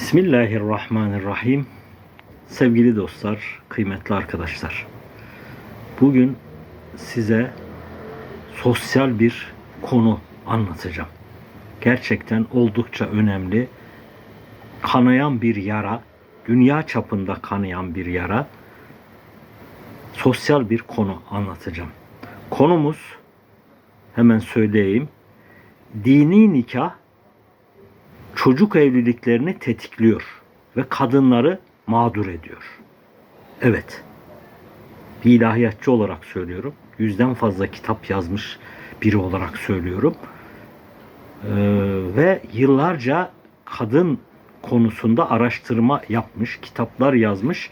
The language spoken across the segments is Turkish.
Bismillahirrahmanirrahim. Sevgili dostlar, kıymetli arkadaşlar. Bugün size sosyal bir konu anlatacağım. Gerçekten oldukça önemli. Kanayan bir yara, dünya çapında kanayan bir yara. Sosyal bir konu anlatacağım. Konumuz hemen söyleyeyim. Dini nikah çocuk evliliklerini tetikliyor ve kadınları mağdur ediyor. Evet. Bir ilahiyatçı olarak söylüyorum. Yüzden fazla kitap yazmış biri olarak söylüyorum. Ee, ve yıllarca kadın konusunda araştırma yapmış, kitaplar yazmış,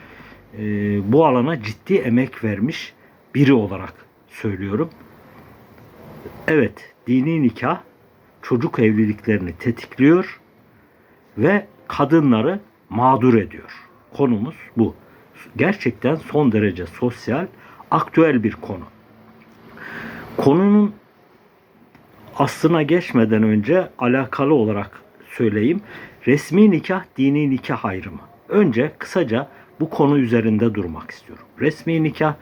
ee, bu alana ciddi emek vermiş biri olarak söylüyorum. Evet, dini nikah çocuk evliliklerini tetikliyor ve kadınları mağdur ediyor. Konumuz bu. Gerçekten son derece sosyal, aktüel bir konu. Konunun aslına geçmeden önce alakalı olarak söyleyeyim. Resmi nikah, dini nikah ayrımı. Önce kısaca bu konu üzerinde durmak istiyorum. Resmi nikah,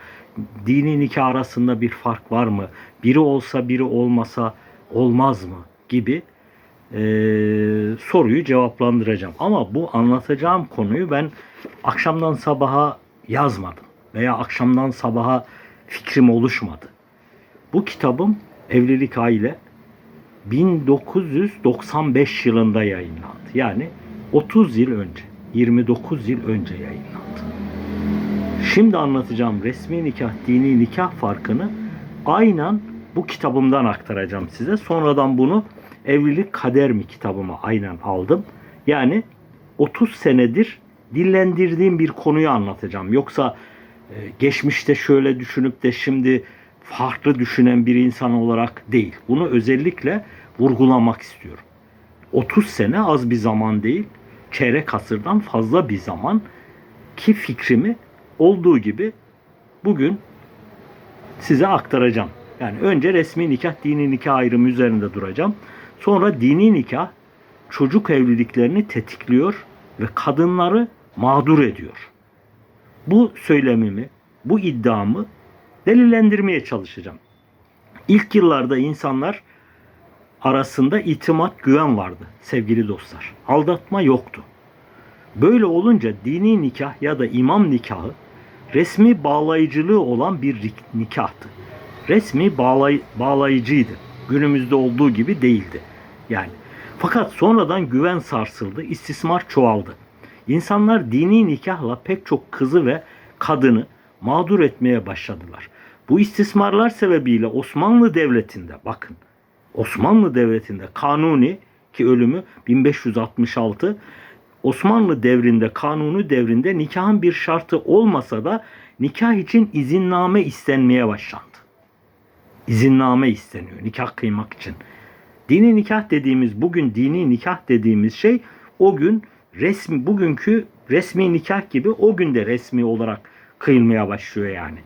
dini nikah arasında bir fark var mı? Biri olsa biri olmasa olmaz mı? Gibi e, soruyu cevaplandıracağım. Ama bu anlatacağım konuyu ben akşamdan sabaha yazmadım veya akşamdan sabaha fikrim oluşmadı. Bu kitabım Evlilik Aile 1995 yılında yayınlandı. Yani 30 yıl önce, 29 yıl önce yayınlandı. Şimdi anlatacağım resmi nikah, dini nikah farkını aynen bu kitabımdan aktaracağım size. Sonradan bunu Evlilik Kader mi kitabıma aynen aldım. Yani 30 senedir dillendirdiğim bir konuyu anlatacağım. Yoksa e, geçmişte şöyle düşünüp de şimdi farklı düşünen bir insan olarak değil. Bunu özellikle vurgulamak istiyorum. 30 sene az bir zaman değil, çeyrek asırdan fazla bir zaman ki fikrimi olduğu gibi bugün size aktaracağım. Yani önce resmi nikah, dini nikah ayrımı üzerinde duracağım. Sonra dini nikah çocuk evliliklerini tetikliyor ve kadınları mağdur ediyor. Bu söylemimi, bu iddiamı delillendirmeye çalışacağım. İlk yıllarda insanlar arasında itimat, güven vardı sevgili dostlar. Aldatma yoktu. Böyle olunca dini nikah ya da imam nikahı resmi bağlayıcılığı olan bir nikahtı. Resmi bağlay bağlayıcıydı. Günümüzde olduğu gibi değildi. Yani fakat sonradan güven sarsıldı, istismar çoğaldı. İnsanlar dini nikahla pek çok kızı ve kadını mağdur etmeye başladılar. Bu istismarlar sebebiyle Osmanlı Devleti'nde bakın Osmanlı Devleti'nde kanuni ki ölümü 1566 Osmanlı devrinde kanuni devrinde nikahın bir şartı olmasa da nikah için izinname istenmeye başlandı. İzinname isteniyor nikah kıymak için. Dini nikah dediğimiz bugün dini nikah dediğimiz şey o gün resmi bugünkü resmi nikah gibi o gün de resmi olarak kıyılmaya başlıyor yani.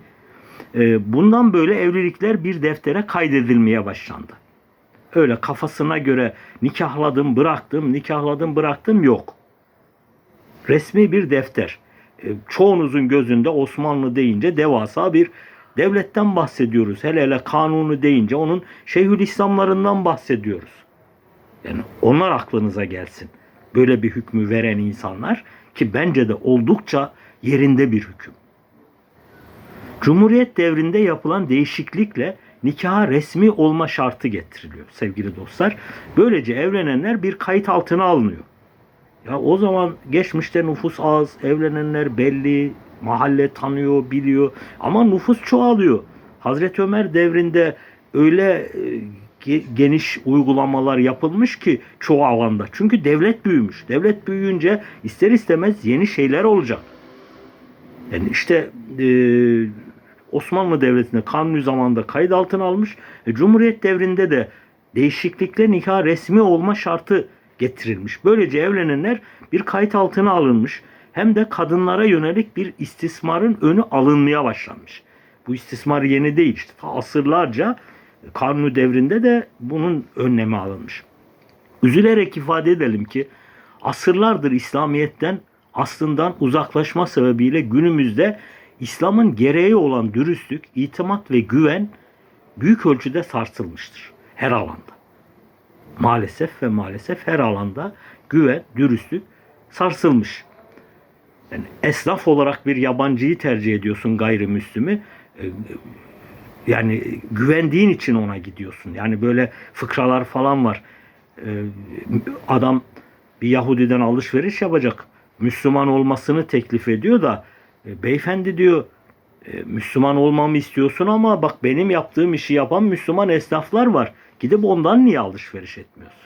Ee, bundan böyle evlilikler bir deftere kaydedilmeye başlandı. Öyle kafasına göre nikahladım bıraktım nikahladım bıraktım yok. Resmi bir defter. Ee, çoğunuzun gözünde Osmanlı deyince devasa bir devletten bahsediyoruz. Hele hele kanunu deyince onun Şeyhülislamlarından bahsediyoruz. Yani onlar aklınıza gelsin. Böyle bir hükmü veren insanlar ki bence de oldukça yerinde bir hüküm. Cumhuriyet devrinde yapılan değişiklikle nikaha resmi olma şartı getiriliyor sevgili dostlar. Böylece evlenenler bir kayıt altına alınıyor. Ya o zaman geçmişte nüfus az, evlenenler belli, mahalle tanıyor, biliyor ama nüfus çoğalıyor. Hazreti Ömer devrinde öyle e, geniş uygulamalar yapılmış ki çoğu alanda. Çünkü devlet büyümüş. Devlet büyüyünce ister istemez yeni şeyler olacak. Yani işte e, Osmanlı Devleti'nde kanuni zamanda kayıt altına almış. E, Cumhuriyet devrinde de değişiklikle nikah resmi olma şartı getirilmiş. Böylece evlenenler bir kayıt altına alınmış. Hem de kadınlara yönelik bir istismarın önü alınmaya başlanmış. Bu istismar yeni değil. İşte asırlarca kanuni devrinde de bunun önlemi alınmış. Üzülerek ifade edelim ki asırlardır İslamiyet'ten aslından uzaklaşma sebebiyle günümüzde İslam'ın gereği olan dürüstlük, itimat ve güven büyük ölçüde sarsılmıştır her alanda. Maalesef ve maalesef her alanda güven, dürüstlük sarsılmış. Yani esnaf olarak bir yabancıyı tercih ediyorsun gayrimüslimi. Ee, Yani güvendiğin için ona gidiyorsun. Yani böyle fıkralar falan var. Ee, Adam bir Yahudiden alışveriş yapacak. Müslüman olmasını teklif ediyor da e, beyefendi diyor e, Müslüman olmamı istiyorsun ama bak benim yaptığım işi yapan Müslüman esnaflar var. Gidip ondan niye alışveriş etmiyorsun?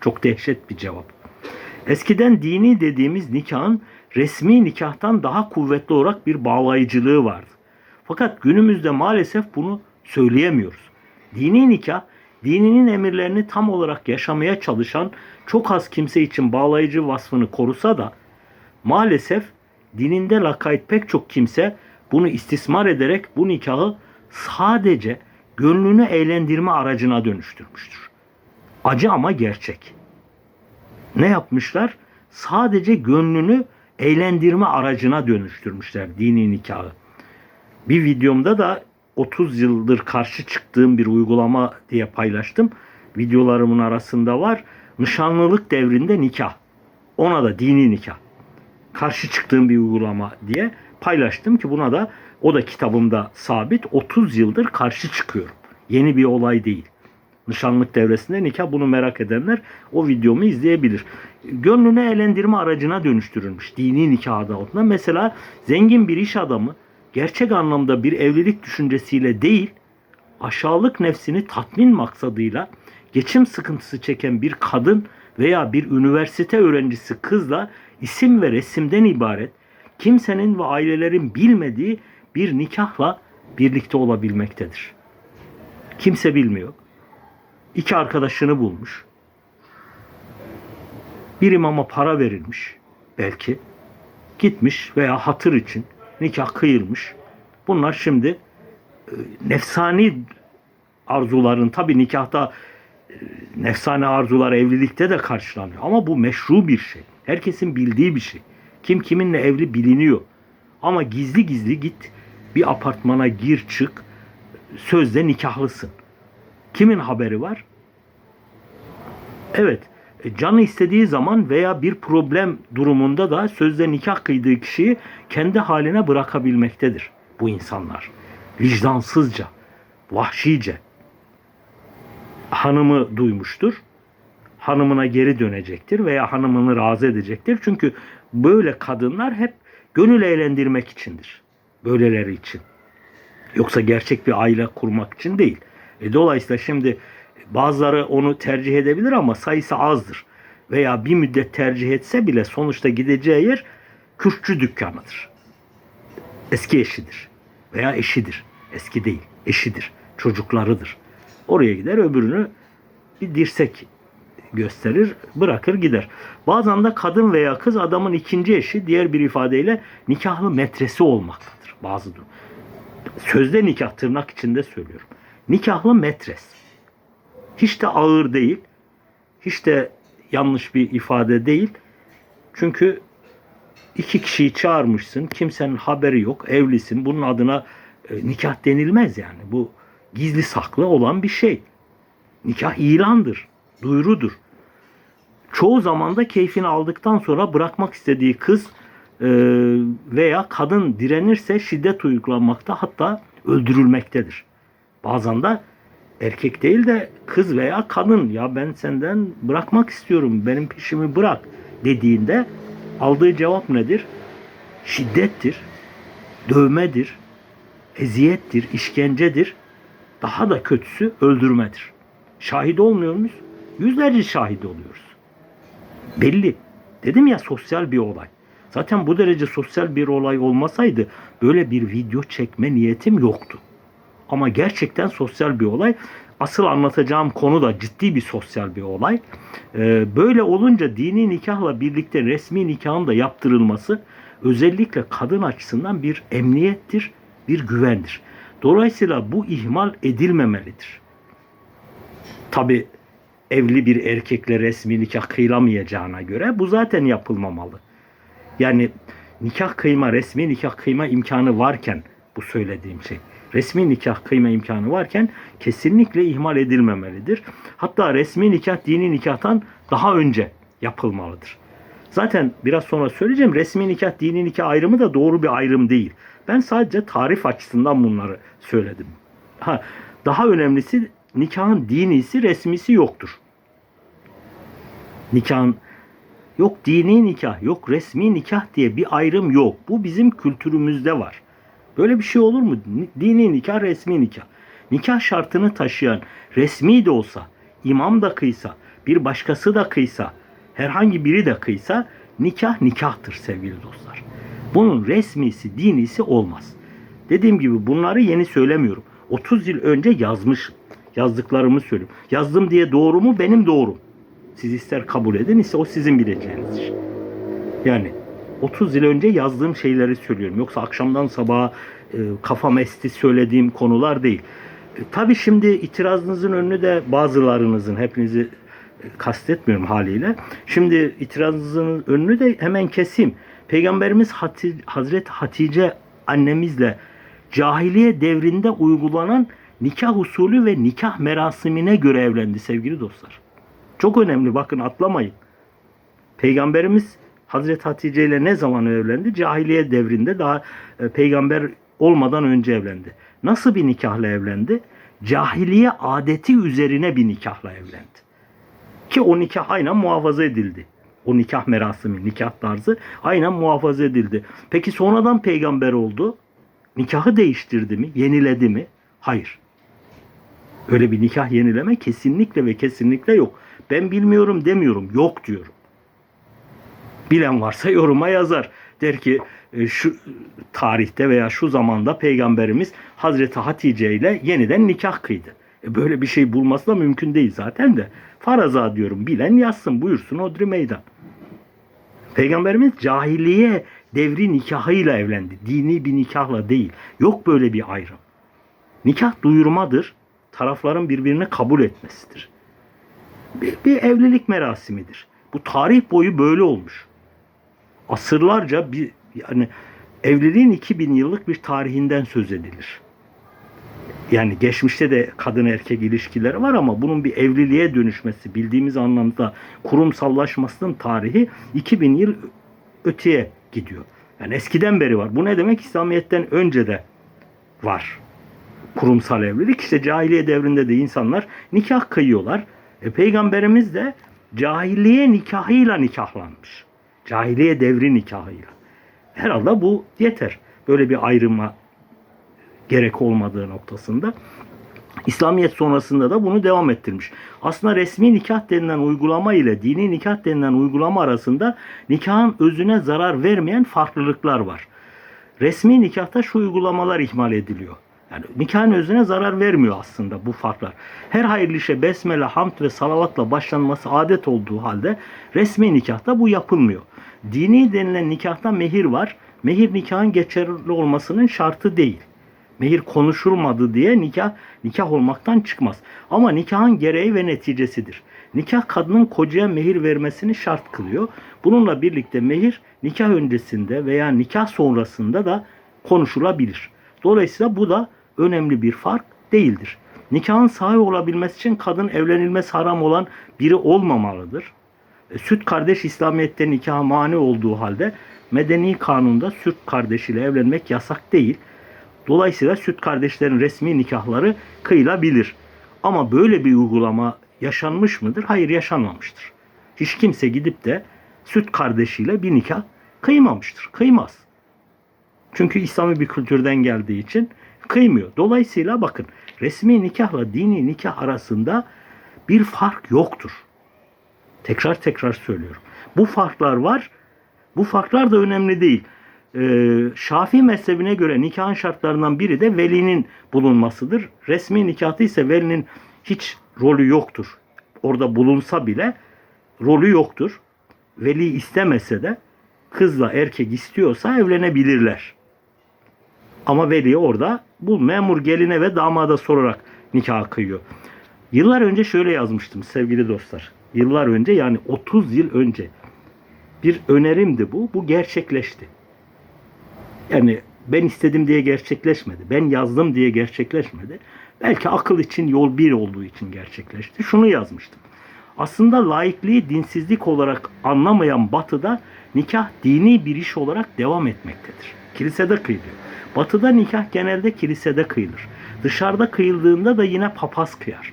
Çok dehşet bir cevap. Eskiden dini dediğimiz nikahın resmi nikahtan daha kuvvetli olarak bir bağlayıcılığı vardı. Fakat günümüzde maalesef bunu söyleyemiyoruz. Dini nikah, dininin emirlerini tam olarak yaşamaya çalışan çok az kimse için bağlayıcı vasfını korusa da maalesef dininde lakayt pek çok kimse bunu istismar ederek bu nikahı sadece gönlünü eğlendirme aracına dönüştürmüştür. Acı ama gerçek. Ne yapmışlar? Sadece gönlünü eğlendirme aracına dönüştürmüşler dini nikahı. Bir videomda da 30 yıldır karşı çıktığım bir uygulama diye paylaştım. Videolarımın arasında var. Nişanlılık devrinde nikah. Ona da dini nikah. Karşı çıktığım bir uygulama diye paylaştım ki buna da o da kitabımda sabit 30 yıldır karşı çıkıyorum. Yeni bir olay değil. Nişanlık devresinde nikah bunu merak edenler o videomu izleyebilir. Gönlünü eğlendirme aracına dönüştürülmüş dini nikah adı altında. Mesela zengin bir iş adamı gerçek anlamda bir evlilik düşüncesiyle değil, aşağılık nefsini tatmin maksadıyla geçim sıkıntısı çeken bir kadın veya bir üniversite öğrencisi kızla isim ve resimden ibaret kimsenin ve ailelerin bilmediği bir nikahla birlikte olabilmektedir. Kimse bilmiyor. İki arkadaşını bulmuş. Bir imama para verilmiş belki. Gitmiş veya hatır için nikah kıyılmış. Bunlar şimdi e, nefsani arzuların tabi nikahta e, nefsane arzular evlilikte de karşılanıyor. Ama bu meşru bir şey. Herkesin bildiği bir şey. Kim kiminle evli biliniyor. Ama gizli gizli git bir apartmana gir çık sözde nikahlısın. Kimin haberi var? Evet. E, Canı istediği zaman veya bir problem durumunda da sözde nikah kıydığı kişiyi kendi haline bırakabilmektedir bu insanlar. Vicdansızca, vahşice. Hanımı duymuştur. Hanımına geri dönecektir veya hanımını razı edecektir. Çünkü böyle kadınlar hep gönül eğlendirmek içindir. Böyleleri için. Yoksa gerçek bir aile kurmak için değil. E, dolayısıyla şimdi bazıları onu tercih edebilir ama sayısı azdır. Veya bir müddet tercih etse bile sonuçta gideceği yer kürkçü dükkanıdır. Eski eşidir veya eşidir. Eski değil, eşidir. Çocuklarıdır. Oraya gider öbürünü bir dirsek gösterir, bırakır gider. Bazen de kadın veya kız adamın ikinci eşi diğer bir ifadeyle nikahlı metresi olmaktadır. Bazı durum. Sözde nikah tırnak içinde söylüyorum. Nikahlı metres. Hiç de ağır değil. Hiç de yanlış bir ifade değil. Çünkü iki kişiyi çağırmışsın. Kimsenin haberi yok. Evlisin. Bunun adına e, nikah denilmez yani. Bu gizli saklı olan bir şey. Nikah ilandır. Duyurudur. Çoğu zaman da keyfini aldıktan sonra bırakmak istediği kız e, veya kadın direnirse şiddet uygulanmakta hatta öldürülmektedir. Bazen de erkek değil de kız veya kadın ya ben senden bırakmak istiyorum benim peşimi bırak dediğinde aldığı cevap nedir? Şiddettir, dövmedir, eziyettir, işkencedir. Daha da kötüsü öldürmedir. Şahit olmuyor muyuz? Yüzlerce şahit oluyoruz. Belli. Dedim ya sosyal bir olay. Zaten bu derece sosyal bir olay olmasaydı böyle bir video çekme niyetim yoktu. Ama gerçekten sosyal bir olay. Asıl anlatacağım konu da ciddi bir sosyal bir olay. Ee, böyle olunca dini nikahla birlikte resmi nikahın da yaptırılması özellikle kadın açısından bir emniyettir, bir güvendir. Dolayısıyla bu ihmal edilmemelidir. Tabi evli bir erkekle resmi nikah kıyılamayacağına göre bu zaten yapılmamalı. Yani nikah kıyma, resmi nikah kıyma imkanı varken bu söylediğim şey. Resmi nikah kıyma imkanı varken kesinlikle ihmal edilmemelidir. Hatta resmi nikah dini nikahtan daha önce yapılmalıdır. Zaten biraz sonra söyleyeceğim resmi nikah dini nikah ayrımı da doğru bir ayrım değil. Ben sadece tarif açısından bunları söyledim. Ha, daha önemlisi nikahın dinisi resmisi yoktur. Nikahın yok dini nikah, yok resmi nikah diye bir ayrım yok. Bu bizim kültürümüzde var. Böyle bir şey olur mu? Ni- Dini nikah, resmi nikah. Nikah şartını taşıyan resmi de olsa, imam da kıysa, bir başkası da kıysa, herhangi biri de kıysa nikah nikahtır sevgili dostlar. Bunun resmisi, dinisi olmaz. Dediğim gibi bunları yeni söylemiyorum. 30 yıl önce yazmışım. Yazdıklarımı söylüyorum. Yazdım diye doğru mu? Benim doğrum. Siz ister kabul edin ise o sizin bileceğiniz iş. Yani 30 yıl önce yazdığım şeyleri söylüyorum. Yoksa akşamdan sabaha e, kafam esti söylediğim konular değil. E, tabii şimdi itirazınızın önünü de bazılarınızın hepinizi e, kastetmiyorum haliyle. Şimdi itirazınızın önünü de hemen keseyim. Peygamberimiz Hati, Hazreti Hatice annemizle cahiliye devrinde uygulanan nikah usulü ve nikah merasimine göre evlendi sevgili dostlar. Çok önemli bakın atlamayın. Peygamberimiz Hazreti Hatice ile ne zaman evlendi? Cahiliye devrinde daha e, peygamber olmadan önce evlendi. Nasıl bir nikahla evlendi? Cahiliye adeti üzerine bir nikahla evlendi. Ki o nikah aynen muhafaza edildi. O nikah merasimi, nikah tarzı aynen muhafaza edildi. Peki sonradan peygamber oldu. Nikahı değiştirdi mi? Yeniledi mi? Hayır. Öyle bir nikah yenileme kesinlikle ve kesinlikle yok. Ben bilmiyorum demiyorum. Yok diyorum. Bilen varsa yoruma yazar. Der ki e, şu tarihte veya şu zamanda peygamberimiz Hazreti Hatice ile yeniden nikah kıydı. E böyle bir şey bulması da mümkün değil zaten de. Faraza diyorum. Bilen yazsın buyursun odri meydan. Peygamberimiz cahiliye devri nikahıyla evlendi. Dini bir nikahla değil. Yok böyle bir ayrım. Nikah duyurmadır. Tarafların birbirini kabul etmesidir. Bir, bir evlilik merasimidir. Bu tarih boyu böyle olmuş. Asırlarca bir yani evliliğin 2000 yıllık bir tarihinden söz edilir. Yani geçmişte de kadın erkek ilişkileri var ama bunun bir evliliğe dönüşmesi bildiğimiz anlamda kurumsallaşmasının tarihi 2000 yıl öteye gidiyor. Yani eskiden beri var. Bu ne demek? İslamiyet'ten önce de var. Kurumsal evlilik işte cahiliye devrinde de insanlar nikah kıyıyorlar. E, Peygamberimiz de cahiliye nikahıyla nikahlanmış. Cahiliye devri nikahıyla. Herhalde bu yeter. Böyle bir ayrıma gerek olmadığı noktasında. İslamiyet sonrasında da bunu devam ettirmiş. Aslında resmi nikah denilen uygulama ile dini nikah denilen uygulama arasında nikahın özüne zarar vermeyen farklılıklar var. Resmi nikahta şu uygulamalar ihmal ediliyor. Yani nikahın özüne zarar vermiyor aslında bu farklar. Her hayırlı işe besmele, hamd ve salavatla başlanması adet olduğu halde resmi nikahta bu yapılmıyor. Dini denilen nikahta mehir var. Mehir nikahın geçerli olmasının şartı değil. Mehir konuşulmadı diye nikah nikah olmaktan çıkmaz. Ama nikahın gereği ve neticesidir. Nikah kadının kocaya mehir vermesini şart kılıyor. Bununla birlikte mehir nikah öncesinde veya nikah sonrasında da konuşulabilir. Dolayısıyla bu da önemli bir fark değildir. Nikahın sahibi olabilmesi için kadın evlenilmesi haram olan biri olmamalıdır. Süt kardeş İslamiyet'te nikaha mani olduğu halde medeni kanunda süt kardeşiyle evlenmek yasak değil. Dolayısıyla süt kardeşlerin resmi nikahları kıyılabilir. Ama böyle bir uygulama yaşanmış mıdır? Hayır yaşanmamıştır. Hiç kimse gidip de süt kardeşiyle bir nikah kıymamıştır. Kıymaz. Çünkü İslami bir kültürden geldiği için kıymıyor. Dolayısıyla bakın resmi nikahla dini nikah arasında bir fark yoktur. Tekrar tekrar söylüyorum. Bu farklar var. Bu farklar da önemli değil. Ee, Şafii mezhebine göre nikahın şartlarından biri de velinin bulunmasıdır. Resmi nikahı ise velinin hiç rolü yoktur. Orada bulunsa bile rolü yoktur. Veli istemese de kızla erkek istiyorsa evlenebilirler. Ama veli orada bu memur geline ve damada sorarak nikah kıyıyor. Yıllar önce şöyle yazmıştım sevgili dostlar. Yıllar önce yani 30 yıl önce bir önerimdi bu. Bu gerçekleşti. Yani ben istedim diye gerçekleşmedi. Ben yazdım diye gerçekleşmedi. Belki akıl için yol bir olduğu için gerçekleşti. Şunu yazmıştım. Aslında laikliği dinsizlik olarak anlamayan batıda nikah dini bir iş olarak devam etmektedir. Kilisede kıyılıyor. Batıda nikah genelde kilisede kıyılır. Dışarıda kıyıldığında da yine papaz kıyar.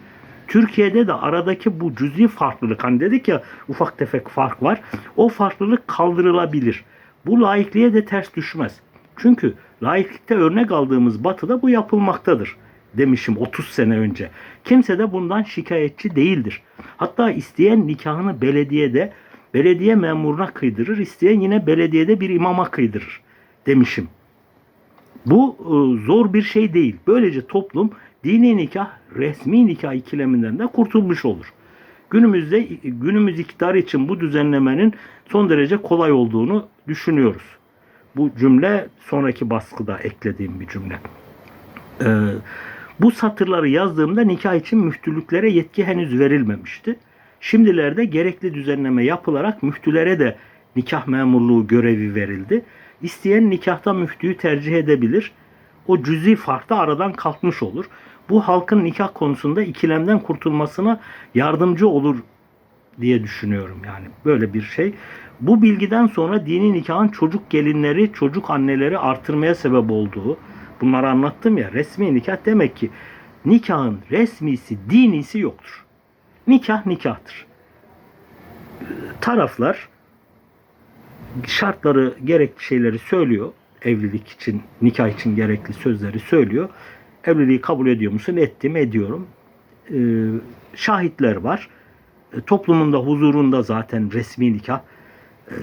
Türkiye'de de aradaki bu cüzi farklılık hani dedik ya ufak tefek fark var. O farklılık kaldırılabilir. Bu laikliğe de ters düşmez. Çünkü laiklikte örnek aldığımız batıda bu yapılmaktadır demişim 30 sene önce. Kimse de bundan şikayetçi değildir. Hatta isteyen nikahını belediyede belediye memuruna kıydırır, isteyen yine belediyede bir imama kıydırır demişim. Bu e, zor bir şey değil. Böylece toplum dini nikah, resmi nikah ikileminden de kurtulmuş olur. Günümüzde günümüz iktidarı için bu düzenlemenin son derece kolay olduğunu düşünüyoruz. Bu cümle sonraki baskıda eklediğim bir cümle. Ee, bu satırları yazdığımda nikah için müftülüklere yetki henüz verilmemişti. Şimdilerde gerekli düzenleme yapılarak müftülere de nikah memurluğu görevi verildi. İsteyen nikahta müftüyü tercih edebilir. O cüzi fark da aradan kalkmış olur. Bu halkın nikah konusunda ikilemden kurtulmasına yardımcı olur diye düşünüyorum yani böyle bir şey. Bu bilgiden sonra dini nikahın çocuk gelinleri, çocuk anneleri artırmaya sebep olduğu, bunları anlattım ya resmi nikah demek ki nikahın resmisi, dinisi yoktur. Nikah nikahtır. Taraflar şartları, gerekli şeyleri söylüyor. Evlilik için, nikah için gerekli sözleri söylüyor. Evliliği kabul ediyor musun? Ettim, ediyorum. Ee, şahitler var. E, toplumun da huzurunda zaten resmi nikah e,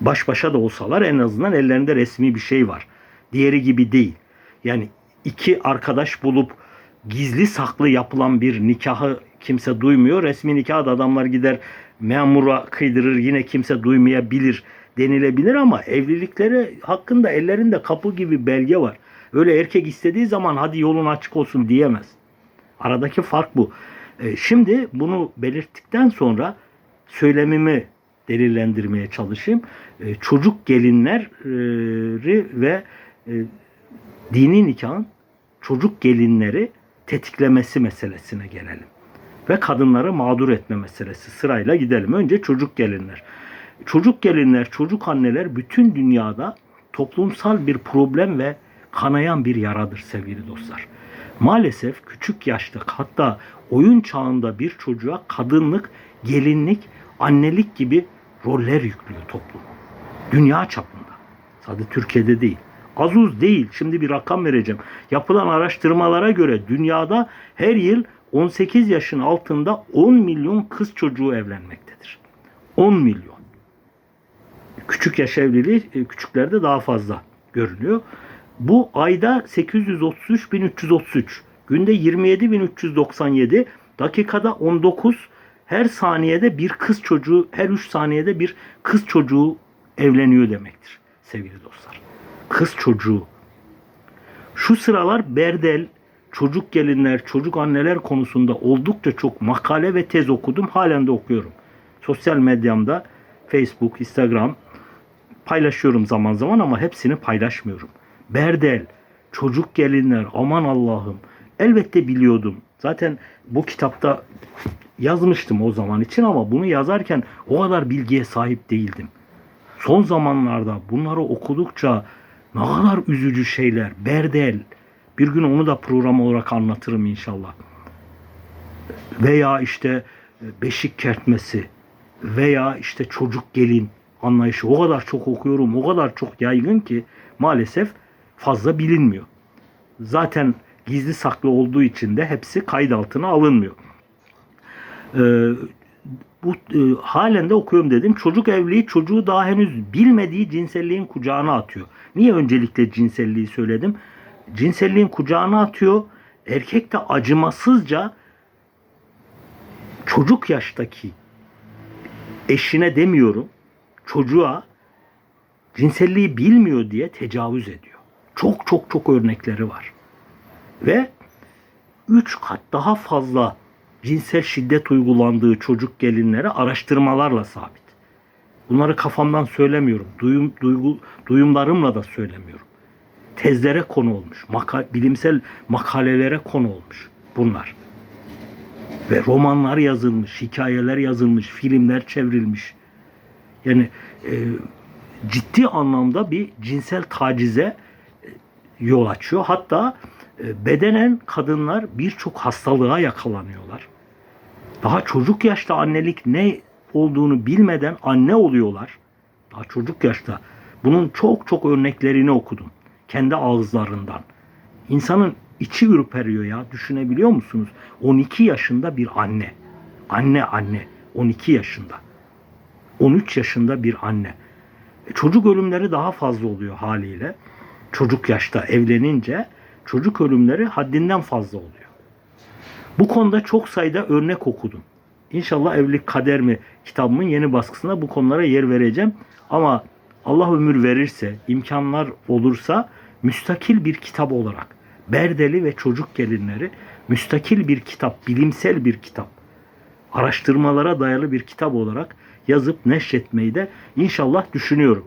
baş başa da olsalar en azından ellerinde resmi bir şey var. Diğeri gibi değil. Yani iki arkadaş bulup gizli saklı yapılan bir nikahı kimse duymuyor. Resmi nikah da adamlar gider memura kıydırır yine kimse duymayabilir denilebilir ama evlilikleri hakkında ellerinde kapı gibi belge var. Öyle erkek istediği zaman hadi yolun açık olsun diyemez. Aradaki fark bu. E, Şimdi bunu belirttikten sonra söylemimi delillendirmeye çalışayım. E, Çocuk gelinleri ve e, dini nikahın çocuk gelinleri tetiklemesi meselesine gelelim. Ve kadınları mağdur etme meselesi sırayla gidelim. Önce çocuk gelinler. Çocuk gelinler, çocuk anneler bütün dünyada toplumsal bir problem ve kanayan bir yaradır sevgili dostlar. Maalesef küçük yaşta hatta oyun çağında bir çocuğa kadınlık, gelinlik, annelik gibi roller yüklüyor toplum. Dünya çapında. Sadece Türkiye'de değil. Az uz değil. Şimdi bir rakam vereceğim. Yapılan araştırmalara göre dünyada her yıl 18 yaşın altında 10 milyon kız çocuğu evlenmektedir. 10 milyon. Küçük yaş evliliği e, küçüklerde daha fazla görülüyor. Bu ayda 833.333, günde 27.397, dakikada 19, her saniyede bir kız çocuğu, her 3 saniyede bir kız çocuğu evleniyor demektir sevgili dostlar. Kız çocuğu. Şu sıralar berdel, çocuk gelinler, çocuk anneler konusunda oldukça çok makale ve tez okudum. Halen de okuyorum. Sosyal medyamda Facebook, Instagram paylaşıyorum zaman zaman ama hepsini paylaşmıyorum. Berdel, çocuk gelinler, aman Allah'ım. Elbette biliyordum. Zaten bu kitapta yazmıştım o zaman için ama bunu yazarken o kadar bilgiye sahip değildim. Son zamanlarda bunları okudukça ne kadar üzücü şeyler. Berdel. Bir gün onu da program olarak anlatırım inşallah. Veya işte e, beşik kertmesi veya işte çocuk gelin anlayışı o kadar çok okuyorum, o kadar çok yaygın ki maalesef fazla bilinmiyor. Zaten gizli saklı olduğu için de hepsi kayıt altına alınmıyor. Ee, bu e, halen de okuyorum dedim. Çocuk evliliği çocuğu daha henüz bilmediği cinselliğin kucağına atıyor. Niye öncelikle cinselliği söyledim? Cinselliğin kucağına atıyor. Erkek de acımasızca çocuk yaştaki eşine demiyorum çocuğa cinselliği bilmiyor diye tecavüz ediyor. Çok çok çok örnekleri var. Ve üç kat daha fazla cinsel şiddet uygulandığı çocuk gelinlere araştırmalarla sabit. Bunları kafamdan söylemiyorum. Duyum, duygu, duyumlarımla da söylemiyorum. Tezlere konu olmuş. Maka, bilimsel makalelere konu olmuş bunlar. Ve romanlar yazılmış, hikayeler yazılmış, filmler çevrilmiş. Yani e, ciddi anlamda bir cinsel tacize e, yol açıyor. Hatta e, bedenen kadınlar birçok hastalığa yakalanıyorlar. Daha çocuk yaşta annelik ne olduğunu bilmeden anne oluyorlar. Daha çocuk yaşta. Bunun çok çok örneklerini okudum. Kendi ağızlarından. İnsanın içi ürperiyor ya. Düşünebiliyor musunuz? 12 yaşında bir anne. Anne anne. 12 yaşında. 13 yaşında bir anne. E, Çocuk ölümleri daha fazla oluyor haliyle. Çocuk yaşta evlenince çocuk ölümleri haddinden fazla oluyor. Bu konuda çok sayıda örnek okudum. İnşallah Evlilik Kader mi kitabımın yeni baskısında bu konulara yer vereceğim. Ama Allah ömür verirse, imkanlar olursa müstakil bir kitap olarak Berdeli ve Çocuk Gelinleri müstakil bir kitap, bilimsel bir kitap, araştırmalara dayalı bir kitap olarak yazıp neşretmeyi de inşallah düşünüyorum.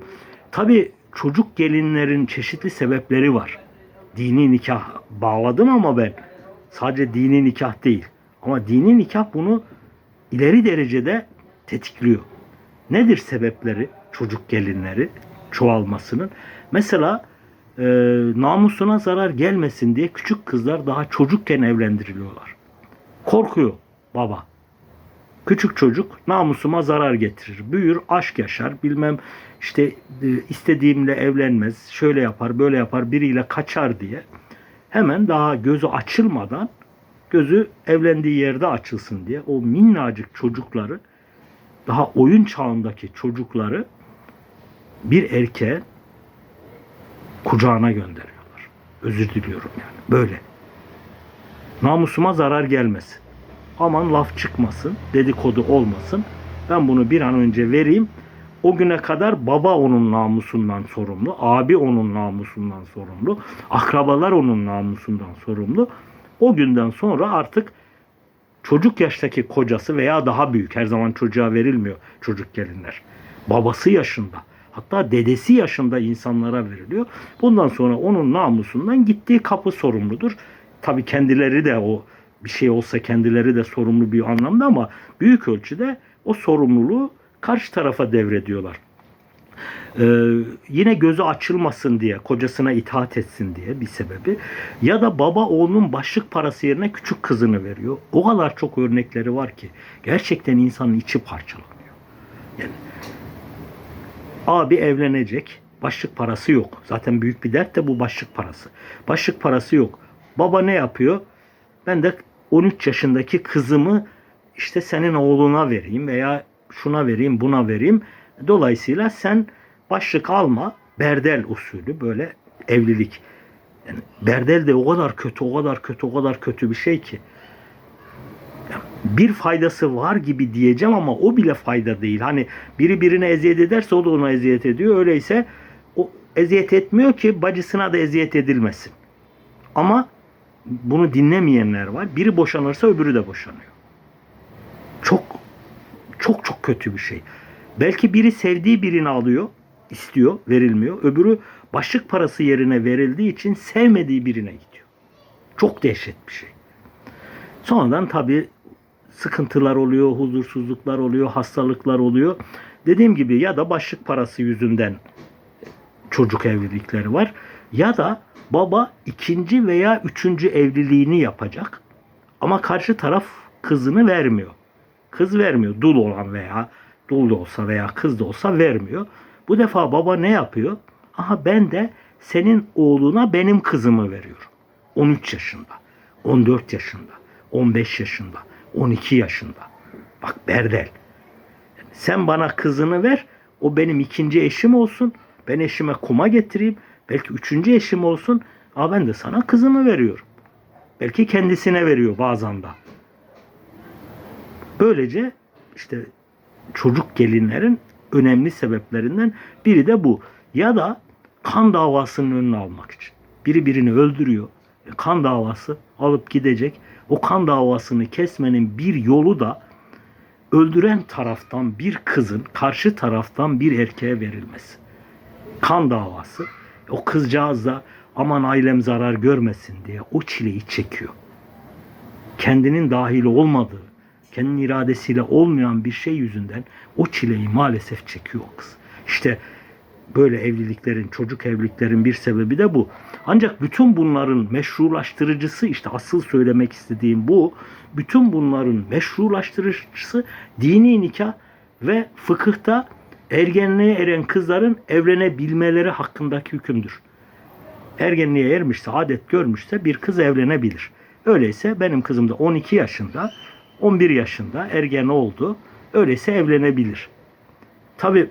Tabi çocuk gelinlerin çeşitli sebepleri var. Dini nikah bağladım ama ben sadece dini nikah değil. Ama dini nikah bunu ileri derecede tetikliyor. Nedir sebepleri çocuk gelinleri çoğalmasının? Mesela e, namusuna zarar gelmesin diye küçük kızlar daha çocukken evlendiriliyorlar. Korkuyor baba. Küçük çocuk namusuma zarar getirir. Büyür, aşk yaşar. Bilmem işte e, istediğimle evlenmez. Şöyle yapar, böyle yapar. Biriyle kaçar diye. Hemen daha gözü açılmadan gözü evlendiği yerde açılsın diye o minnacık çocukları daha oyun çağındaki çocukları bir erkeğe kucağına gönderiyorlar. Özür diliyorum yani. Böyle. Namusuma zarar gelmesin. Aman laf çıkmasın, dedikodu olmasın. Ben bunu bir an önce vereyim. O güne kadar baba onun namusundan sorumlu, abi onun namusundan sorumlu, akrabalar onun namusundan sorumlu. O günden sonra artık çocuk yaştaki kocası veya daha büyük her zaman çocuğa verilmiyor çocuk gelinler. Babası yaşında hatta dedesi yaşında insanlara veriliyor. Bundan sonra onun namusundan gittiği kapı sorumludur. Tabi kendileri de o bir şey olsa kendileri de sorumlu bir anlamda ama büyük ölçüde o sorumluluğu karşı tarafa devrediyorlar. Ee, yine gözü açılmasın diye, kocasına itaat etsin diye bir sebebi. Ya da baba oğlunun başlık parası yerine küçük kızını veriyor. O kadar çok örnekleri var ki gerçekten insanın içi parçalanıyor. Yani abi evlenecek, başlık parası yok. Zaten büyük bir dert de bu başlık parası. Başlık parası yok. Baba ne yapıyor? Ben de 13 yaşındaki kızımı işte senin oğluna vereyim veya şuna vereyim, buna vereyim. Dolayısıyla sen başlık alma. Berdel usulü böyle evlilik. Yani berdel de o kadar kötü, o kadar kötü, o kadar kötü bir şey ki. Bir faydası var gibi diyeceğim ama o bile fayda değil. Hani biri birine eziyet ederse o da ona eziyet ediyor. Öyleyse o eziyet etmiyor ki bacısına da eziyet edilmesin. Ama bunu dinlemeyenler var. Biri boşanırsa öbürü de boşanıyor. Çok çok çok kötü bir şey. Belki biri sevdiği birini alıyor, istiyor, verilmiyor. Öbürü başlık parası yerine verildiği için sevmediği birine gidiyor. Çok dehşet bir şey. Sonradan tabii sıkıntılar oluyor, huzursuzluklar oluyor, hastalıklar oluyor. Dediğim gibi ya da başlık parası yüzünden çocuk evlilikleri var ya da baba ikinci veya üçüncü evliliğini yapacak ama karşı taraf kızını vermiyor. Kız vermiyor. Dul olan veya dul da olsa veya kız da olsa vermiyor. Bu defa baba ne yapıyor? Aha ben de senin oğluna benim kızımı veriyorum. 13 yaşında, 14 yaşında, 15 yaşında, 12 yaşında. Bak Berdel. Sen bana kızını ver, o benim ikinci eşim olsun. Ben eşime kuma getireyim. Belki üçüncü eşim olsun. Ama ben de sana kızımı veriyorum. Belki kendisine veriyor bazen de. Böylece işte çocuk gelinlerin önemli sebeplerinden biri de bu. Ya da kan davasının önüne almak için. Biri birini öldürüyor. Kan davası alıp gidecek. O kan davasını kesmenin bir yolu da öldüren taraftan bir kızın karşı taraftan bir erkeğe verilmesi. Kan davası. O kızcağız da aman ailem zarar görmesin diye o çileyi çekiyor. Kendinin dahil olmadığı, kendi iradesiyle olmayan bir şey yüzünden o çileyi maalesef çekiyor o kız. İşte böyle evliliklerin, çocuk evliliklerin bir sebebi de bu. Ancak bütün bunların meşrulaştırıcısı işte asıl söylemek istediğim bu. Bütün bunların meşrulaştırıcısı dini nikah ve fıkıhta ergenliğe eren kızların evlenebilmeleri hakkındaki hükümdür. Ergenliğe ermişse, adet görmüşse bir kız evlenebilir. Öyleyse benim kızım da 12 yaşında, 11 yaşında ergen oldu. Öyleyse evlenebilir. Tabi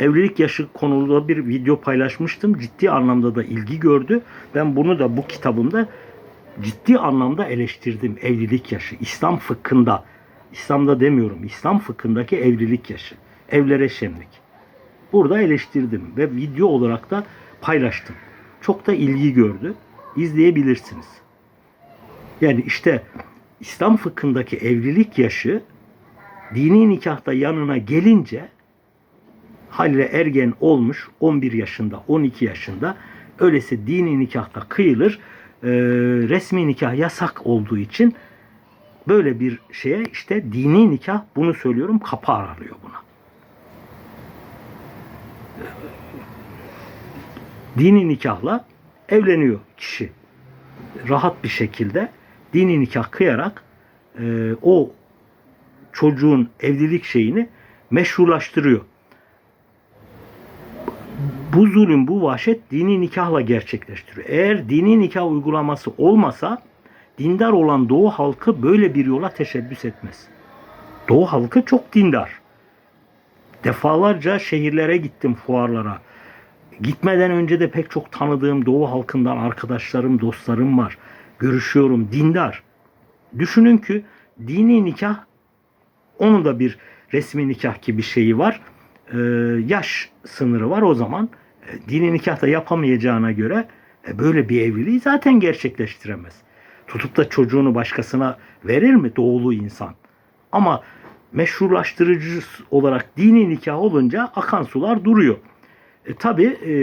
evlilik yaşı konulu bir video paylaşmıştım. Ciddi anlamda da ilgi gördü. Ben bunu da bu kitabımda ciddi anlamda eleştirdim. Evlilik yaşı. İslam fıkhında, İslam'da demiyorum, İslam fıkhındaki evlilik yaşı. Evlere şenlik. Burada eleştirdim ve video olarak da paylaştım. Çok da ilgi gördü. İzleyebilirsiniz. Yani işte İslam fıkhındaki evlilik yaşı dini nikahta yanına gelince Halil'e ergen olmuş 11 yaşında 12 yaşında öylesi dini nikahta kıyılır Ee, resmi nikah yasak olduğu için böyle bir şeye işte dini nikah bunu söylüyorum kapı aralıyor buna. Dini nikahla evleniyor kişi. Rahat bir şekilde dini nikah kıyarak e, o çocuğun evlilik şeyini meşrulaştırıyor bu zulüm, bu vahşet dini nikahla gerçekleştiriyor. Eğer dini nikah uygulaması olmasa dindar olan Doğu halkı böyle bir yola teşebbüs etmez. Doğu halkı çok dindar. Defalarca şehirlere gittim fuarlara. Gitmeden önce de pek çok tanıdığım Doğu halkından arkadaşlarım, dostlarım var. Görüşüyorum. Dindar. Düşünün ki dini nikah onun da bir resmi nikah gibi şeyi var. Ee, yaş sınırı var o zaman. E, dini nikah da yapamayacağına göre e, böyle bir evliliği zaten gerçekleştiremez. Tutup da çocuğunu başkasına verir mi doğulu insan? Ama meşrulaştırıcı olarak dini nikah olunca akan sular duruyor. E, Tabi e,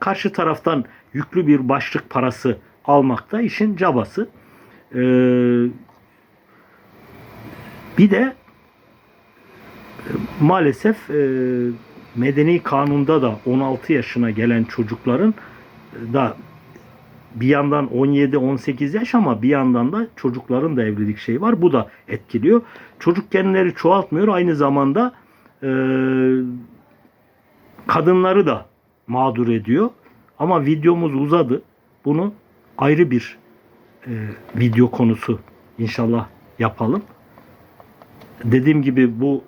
karşı taraftan yüklü bir başlık parası almak da işin cabası. E, bir de e, maalesef e, medeni kanunda da 16 yaşına gelen çocukların e, da bir yandan 17-18 yaş ama bir yandan da çocukların da evlilik şeyi var. Bu da etkiliyor. Çocuk genleri çoğaltmıyor. Aynı zamanda e, kadınları da mağdur ediyor. Ama videomuz uzadı. Bunu ayrı bir e, video konusu inşallah yapalım. Dediğim gibi bu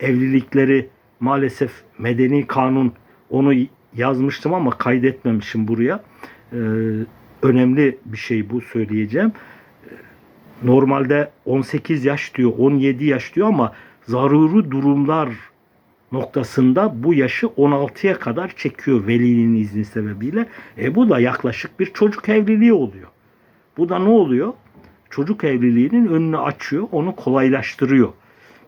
evlilikleri maalesef medeni kanun onu yazmıştım ama kaydetmemişim buraya. Ee, önemli bir şey bu söyleyeceğim. Ee, Normalde 18 yaş diyor, 17 yaş diyor ama zaruri durumlar noktasında bu yaşı 16'ya kadar çekiyor velinin izni sebebiyle. E bu da yaklaşık bir çocuk evliliği oluyor. Bu da ne oluyor? Çocuk evliliğinin önünü açıyor, onu kolaylaştırıyor.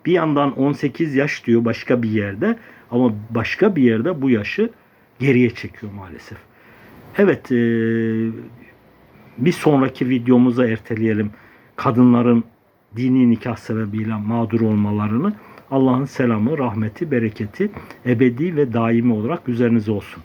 Bir yandan 18 yaş diyor başka bir yerde ama başka bir yerde bu yaşı geriye çekiyor maalesef. Evet, e, bir sonraki videomuza erteleyelim kadınların dini nikah sebebiyle mağdur olmalarını. Allah'ın selamı, rahmeti, bereketi ebedi ve daimi olarak üzerinize olsun.